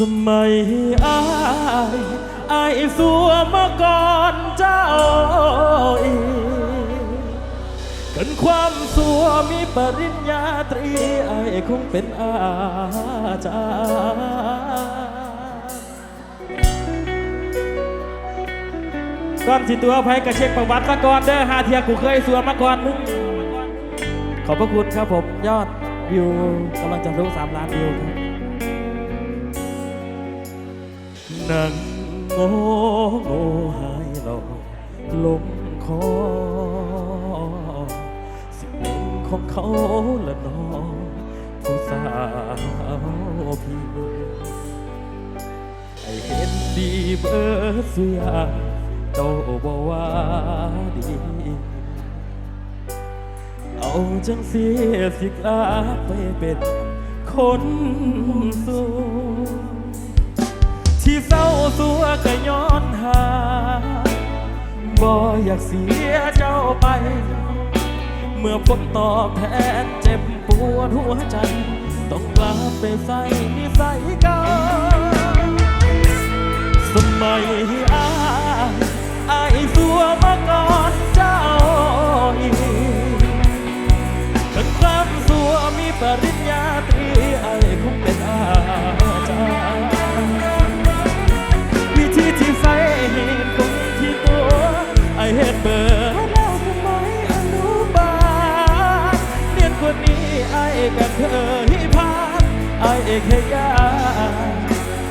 สมัยอายอายสัวมาก่อนเจ้าอีกกันความสัวมีปริญญาตรีอายคงเป็นอาจารย์ก่อนสิตัวไผกระเช็คประวัติมาก่อนเด้อหาเทียกูเคยสัวมาก่อนมึงขอบพระคุณครับผมยอดวิวกำลังจะทะลุ3ล้านวิวครับ นั่งโง่โง่หายหลอกลงคอ สิเป็นของเขาละน้องผู้สาวพี่ไอเห็นดีเบิดเสียงเจ้าบอกว่าดี เอาจังเสียสิกลาไปเป็นคนสูง ที่เศร้าสัวก็ย้อนหาบ่อยากเสียเจ้าไป เมื่อผลตอบแทนเจ็บปวดหัวใจ ต้องกลับไปใส่นิสัยเก่าสมัยอายอายสัวมาก่อนเจ้าอีกขันความสัวมีปริญญารี ไอ้ก็เคยพลาไอ้แค่ยา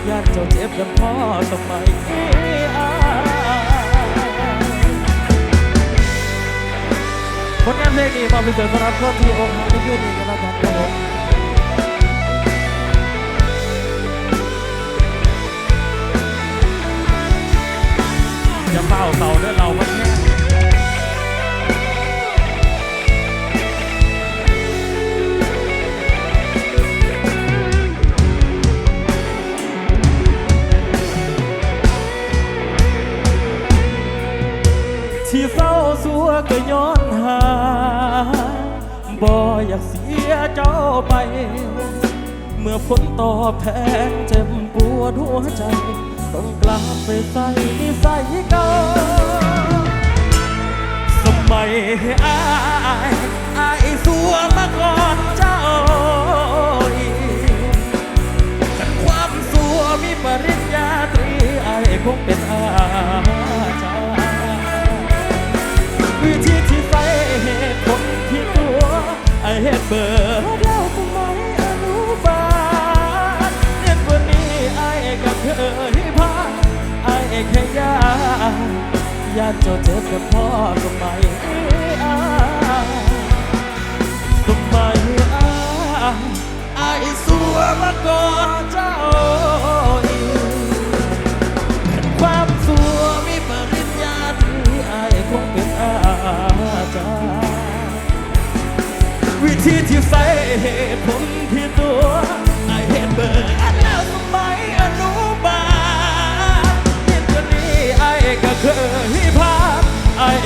ญาติเจ้าเจ็บกันพ่อสมัยนี้อายผลงานเพลงนี้มาเป็นเสียงสำหรับคนที่อกหักในคืนนี้กันแล้วกันครับผมจะเฝ้าเสาเด้อเราพันแค่ เจ้าไป เมื่อผลตอบแทนเจ็บปวดหัวใจ ต้องกลับไปใส่นิสัยเก่าสมัยอายอายสัวมาก่อนเจ้าอีกกันความสัวมีปริญญาตรีอายคงเป็นอาจายาติเจ้าเจ็บกับพ่อก็ไม่อายสมัยอาไอ้สัวมาก่อนเจ้าอีความสัวมีปริญญาตรีไอ้คงเป็นอาจารย์วิธีที่ใส่เหตุผลที่ตัวไอ้เหตุเบอร์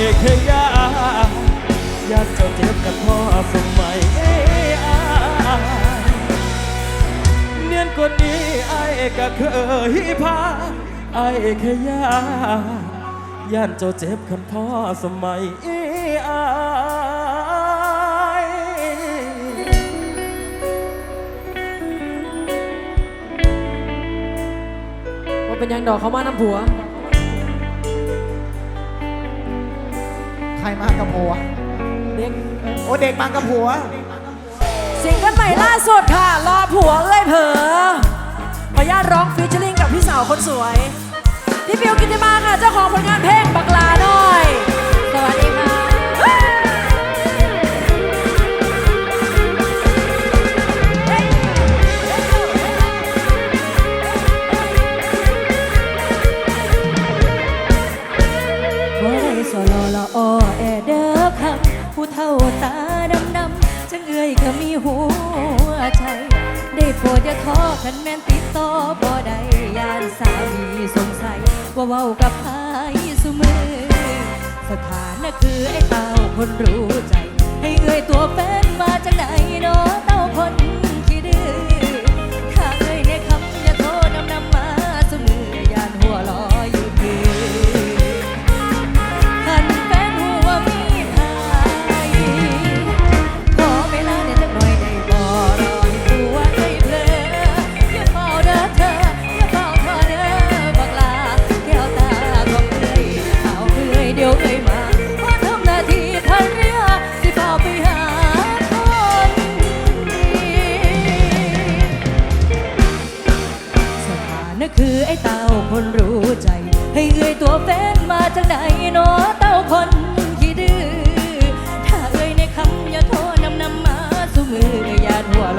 ไอ้แค่ยากอยาเจ้าเจ็บกับพ่อสมัยอายเนียนกว่านี้ไอ้ก็เคยพาไอ้แค่ยาย่านเจ้าเจ็บคันพ่อสมัยอายว่าเป็นยังดอกเขามาน้ำผัว รมากับผัว เด็กโอ้เด็กมากับผัว ซิงเกิลใหม่ล่าสุดค่ะ รอผัวเอ้ยเผลอขออนุญาตร้องฟีเจอริงกับพี่สาวคนสวย พี่ฟิวกิติมาค่ะ เจ้าของผลงานเพลงบักลาหน่อย ก็มีหัวใจ ได้โปรดอย่าท้อคันแม่นติดต่อบ่ได้ยานสามีสงสัย ว่าเว้ากับใครสุมือ สถานะคือไอ้เต่าคนรู้ใจ ให้เอ่ยตัวแฟนมาจากไหนเนาะ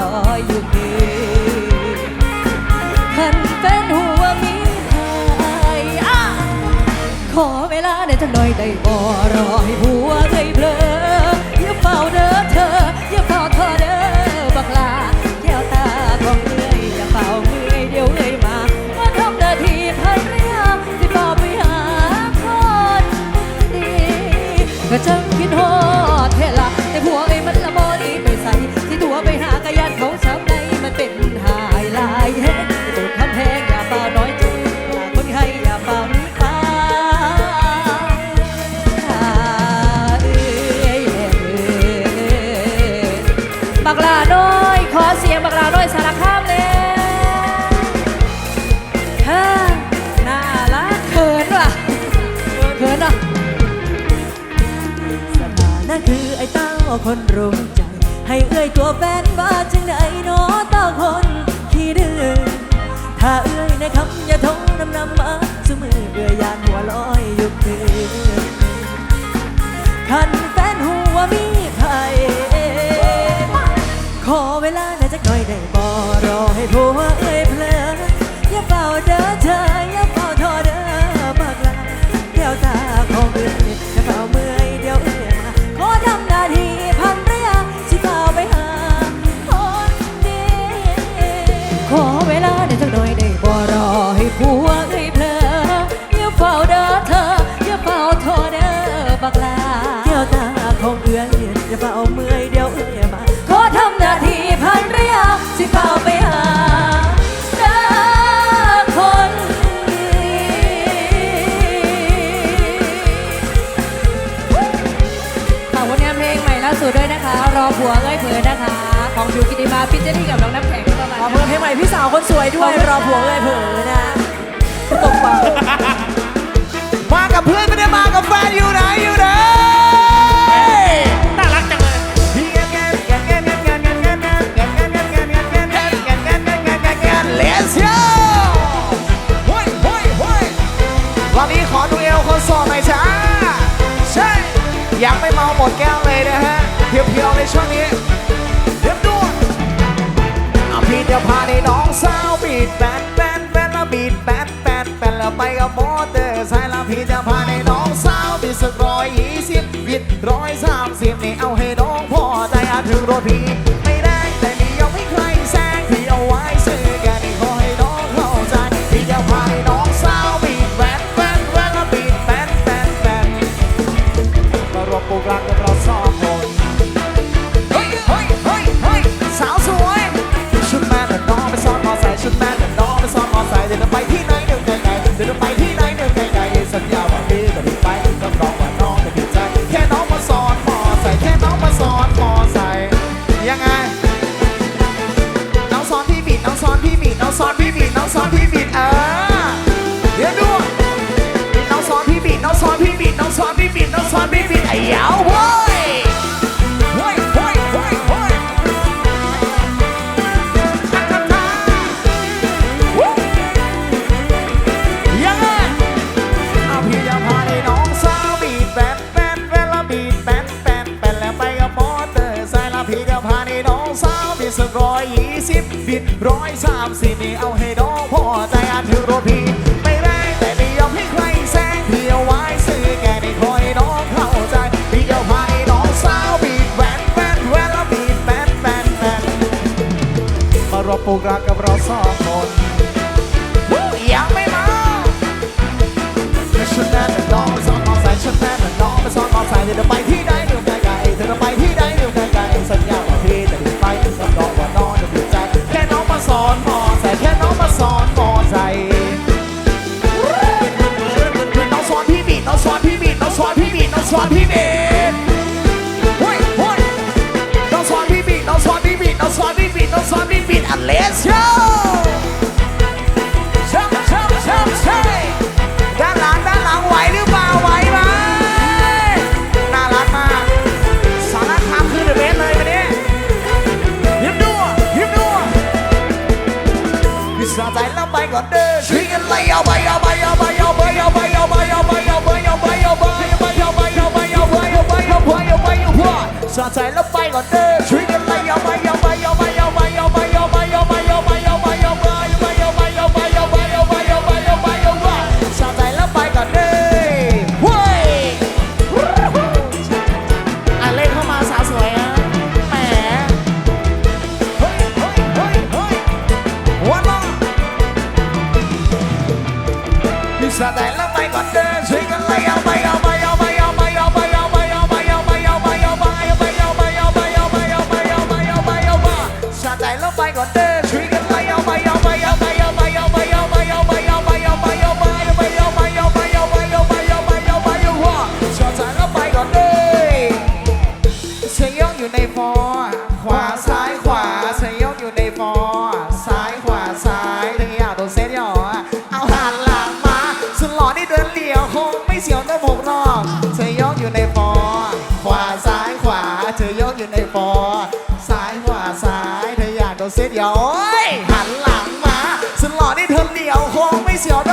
ลอยอยู่ดีคันเป็นหัวมีหายอ่ขอเวลาเนี่ยจะหน่อยได้บ่รอให้หัวใจเบลออย่าเฝ้าเด้อเธอ ลาน้อย ขอเสียงบักลาน้อยสารคามเลยฮ่าน่ารักเขินว่ะเขินอะสถานั่นคือไอ้เต้าคนรู้ใจ ให้เอ้ยตัวแฟนว่าจังไหนน้อเต้าคนขี้ดื้อถ้าเอ้ยในคำอย่าท้องนำนำมาสมือเบื่อยานหัวลอยอยู่คือคันแฟนหัวมี ขอเวลาหน่อยจักหน่อยได้บ่รอให้ผัวเอ้ยเพลออย่าเฝ้าเด้อเธอ สวยด้วยรอผัวเลยเผลอนะตกเบามากับเพื่อนไม่ได้มากับแฟนอยู่ไหนอยู่ไหนน่ารักจังเลยเลสโยเฮ้ยเฮ้ยเฮ้ยวันนี้ขอดูเอลคนโสดหน่อยจ้าใช่ยังไม่เมาหมดแก้วเลยนะฮะเพียวๆในช่วงนี้เดี๋ยวดูพี่เดี๋ยวพาในน้อง ไปกับมอเตอร์ไซค์ละพี่จะพาในน้องสาวพี่สักร้อยยี่สิบวิทร้อยสามสิบนี่เอาให้น้องพ่อใจถึงรถพี่ามสินี่เอาให้น้องพอใจอันถือรถพี่ไม่แรงแต่ไม่ยอมให้ใครแซงเที่ยวไว้ซื้อแกไม่คอยน้องเข้าใจพี่เอาพายน้องสาวบีบแหนแหนแหวนแล้วบีบแหนแหนแหนมารอปูกรักกับเราสองคนยังไม่มาฉันแน่นอนซ้อนมอไซค์ฉันแน่นองไปซ้อนมอไซค์เดี๋ยวไปที่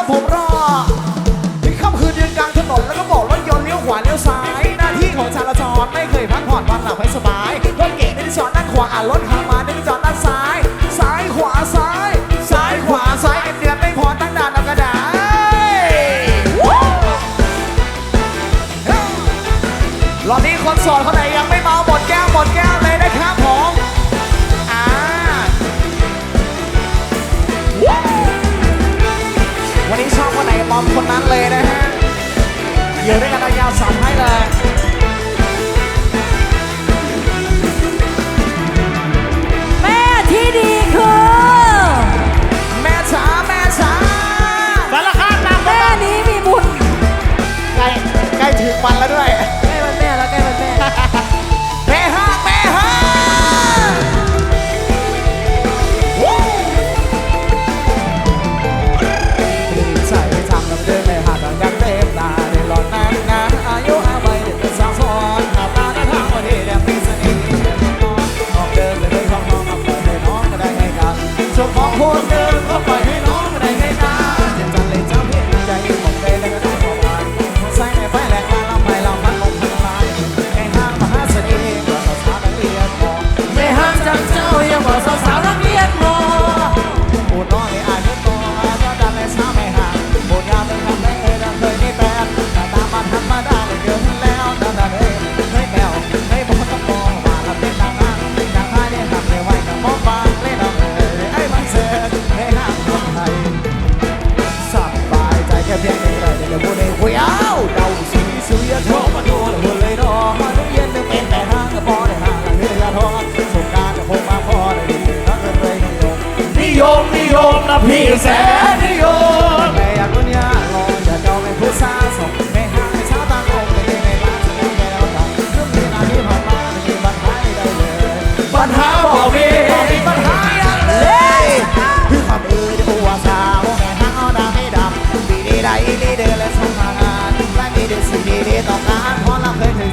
ผมรอที่ค่ำคืนยืนกลางถนนแล้วก็บอกรถยนต์เลี้ยวขวาเลี้ยวซ้าย หน้าที่ของจราจรไม่เคยพักผ่อนวันหลับให้สบายรถเก่งที่จอดด้านขวาอะรถหามาที่จอดด้านซ้าย ซ้ายขวาซ้าย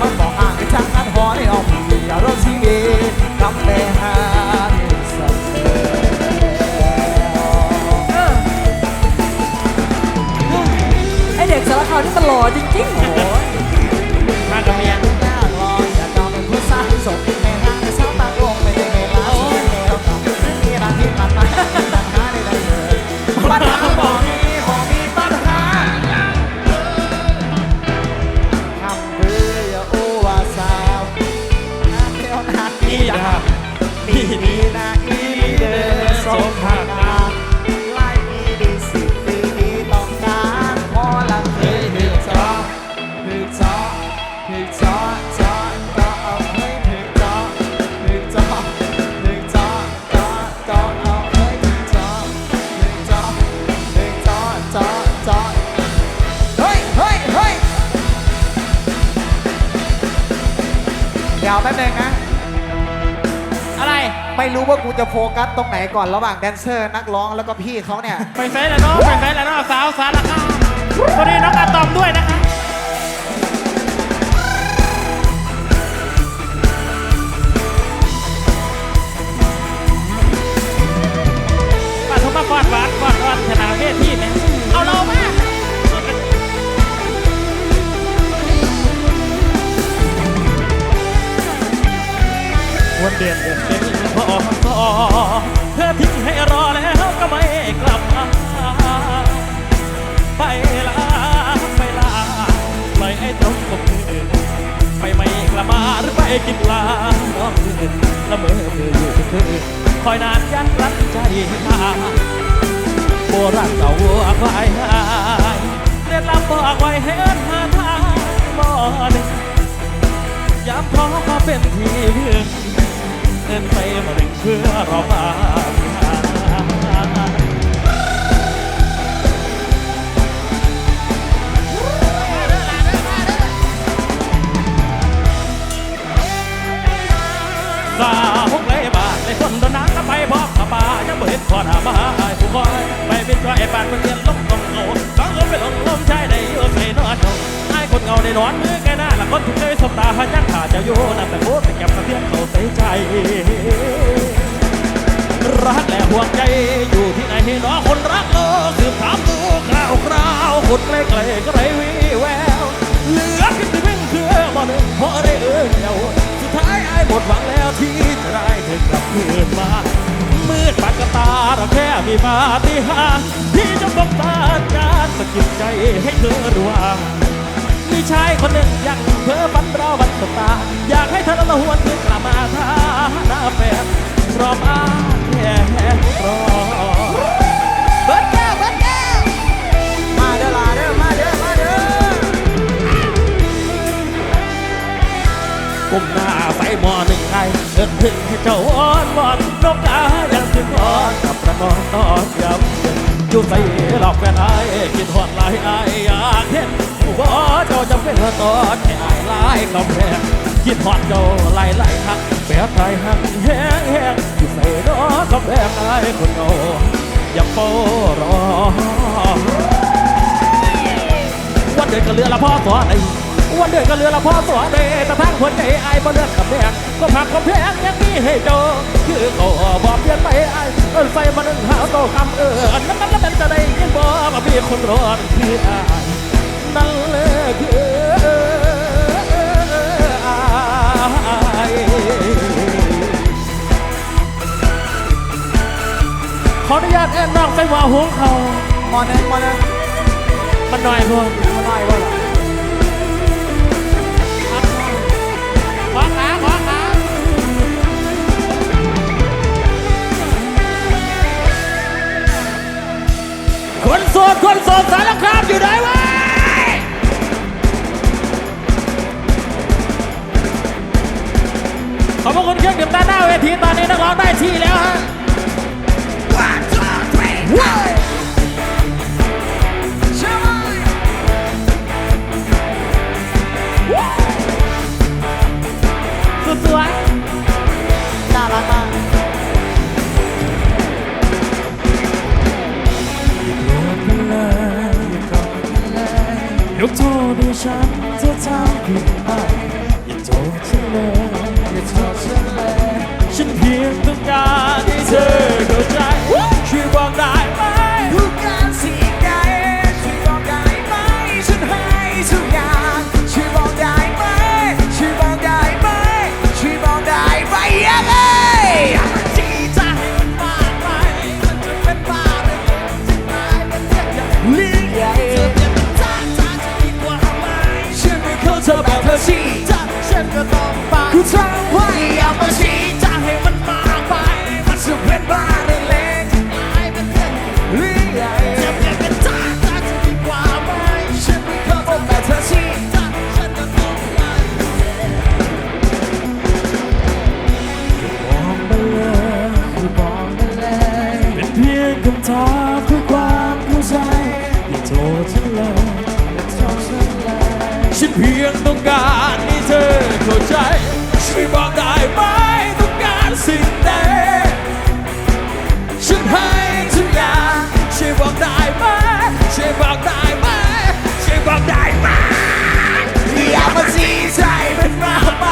มันบอกอ่างที่ช่างนั้นพอได้ออกอย่ารอชีวิตกำแพงหาสักแล้วไอเด็กสารคามนี่มันหล่อจริงๆโอ้ยมากับเมีย สมภาคนาไล่มีดีสิปีนี้ต้องการพอละเคยถึกซอถึกซอถึกซอซอก็เอาให้ถึกซอถึกซอถึจ้อก็ก็เอาให้ถึจ้อถึกซอถึกซอซอซอเฮ้ยเฮ้ยเฮ้ยเดี๋ยวแป๊บนึงนะ ไรไม่รู้ว่ากูจะโฟกัสตรงไหนก่อนระหว่างแดนเซอร์นักร้องแล้วก็พี่เขาเนี่ย ไปไซส์แล้วเนาะไปไซส์แล้วเนาะสาวสารคามสวัสดีน้องอาตอมด้วยนะคะป้าทุกมาก่อนหวานก่อนก่อนชนะเวทีเนี่ยเอาเรามาวันเดือนเดือน กินปลาน้องมือละเมอเมื่ออยู่เธอคอยนานยันรักใจมาโบราณเก่าวัวควายหายเรียนลำบอกไว้เห้เอิ้นหาทางบ่หนึ่งยามท้อมาเป็นที่พึ่งเอิ้นไปมาหนึ่งเพื่อรอมา จะอยู่นั่นแต่โคตรเก็บกระเทียมเขาใส่ใจ รักและห่วงใจอยู่ที่ไหนเนาะคนรักโลกสืบถามดูข่าวคราวคนใกล้ไกลก็ไรวิแววเหลือเพียงแต่เพียงคือบ่หนึ่งพอได้เอ่ยเดียวสุดท้ายไอ้หมดหวังแล้วที่จะได้เธอกลับคืนมามืดปัดกตาเราแค่มีปาฏิหาริย์ที่จะพบตาการสะกิดใจให้เธอรู้ว่า มีชายคนหนึ่งยังเพ้อฝันรอวันสบตา อยากให้เธอละหวนคืนกลับมาท่าหน้าแฟนรอมาแค่รอเบิร์ดแก้วเบิร์ดแก้วมาเด้อลาเด้อมาเด้อมาเด้อก้มหน้าใส่หมอหนึ่งไงเอินถึงให้เจ้าอ้อนวอนนกกายังถึงอ่อนกับประนอนตอนยำเย็น อยู่ใส่หลอกแฟนไอ้กินหอดลายไอ้อยากเห็นผู้บ่เจ้าจะเป็นตอนแค่ไอ้ลายคำแพงกินหอดเจ้าไล่ไล่ทักแบบไทยหักแห้งแห้งอยู่ใส่ดอกคำแพงไอ้คนเงาอย่าเฝ้ารอวันเดือนก็เรือละพ่อสอนไอ้ วันเดือนก็เรือละพ่อสอนไอ้แต่ทางหัวใจไอ้บ่เลือกกับแดงก็ผักกับแพงยังมีให้เจอคือเขาบอกเปลี่ยนไปไอ้เอิ้นใส่มาหนึ่งหาโตคำเออนั่นนั่นนั่นจะได้ยังบอกว่ามีคนรอดคือไอ้นั่นเลยคือไอ้ขออนุญาตแอนน้องไปว่าหวงเขามอนึงมอนึงมันหน่อยพวกมาหน่อยวะ คนโสดคนโสดสารคามอยู่ไหนวะขอบพระคุณเครื่องดื่มด้านหน้าเวทีตอนนี้นักร้องได้ที่แล้ว ษให้ฉั เพียงต้องการให้เธอเข้าใจฉันช่วยบอกได้ไหมต้องการสิ่งใดฉันให้ทุกอย่างช่วยบอกได้ไหมช่วยบอกได้ไหมช่วยบอกได้ไหมอย่ามาจีใจเป็นมาไป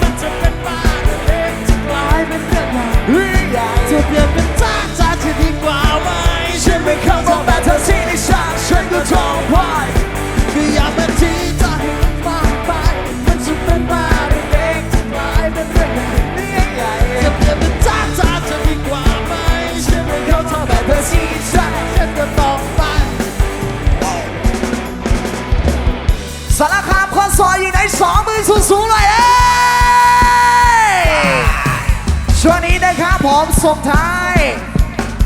มันจะเป็นบ้าเล็กจะกลายเป็นเรื่องใหญ่เรื่อใหญ่จะเปลี่ยนเป็นจ้าจ้าจะดีกว่าไหมฉันไม่เข้าใจแต่เธอที่ในฉากฉันก็จองไว้ก็อย่าม ผมส่งท้าย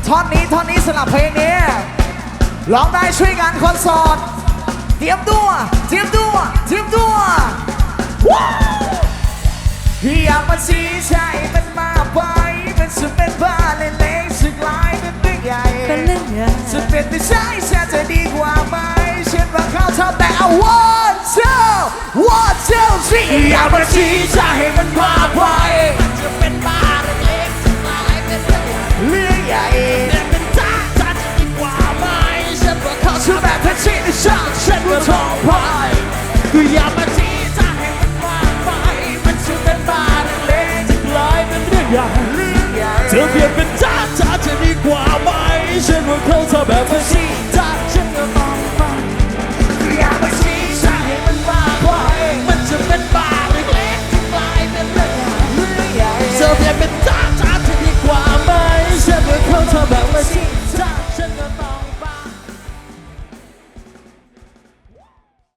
ท่อนนี้ท่อนนี้สลับเพลงนี้ร้องได้ช่วยกันคนโสดเตรียมตัวเตรียมตัวเตรียมตัวว้าวอยากมาชี้ใจมันมาไปมันจะเป็นบ้าเล็กๆสึกลายเป็นเรื่องใหญ่เป็นเรื่องใหญ่จะเป็นไปใช่ฉันจะดีกว่าไหมฉันว่าเขาทำแต่ one two one two three อยากมาชี้ใช้มันมา อทองพายก็อย่ามาชี้จ้าให้มันมากไปมันชื่อเป็นบ้านเล็กจะกลายเป็นเรื่องใหญ่เธอเปลี่ยนเป็นจ้าจ้าจะดีกว่าไหมฉันว่าเขาทำแบบไม่ชี้จ้าฉันก็มองไปก็อย่ามาชี้จ้าให้มันมากไปมันจะเป็นบ้านเล็กจะกลายเป็นเรื่องใหญ่เธอเปลี่ยนเป็นจ้า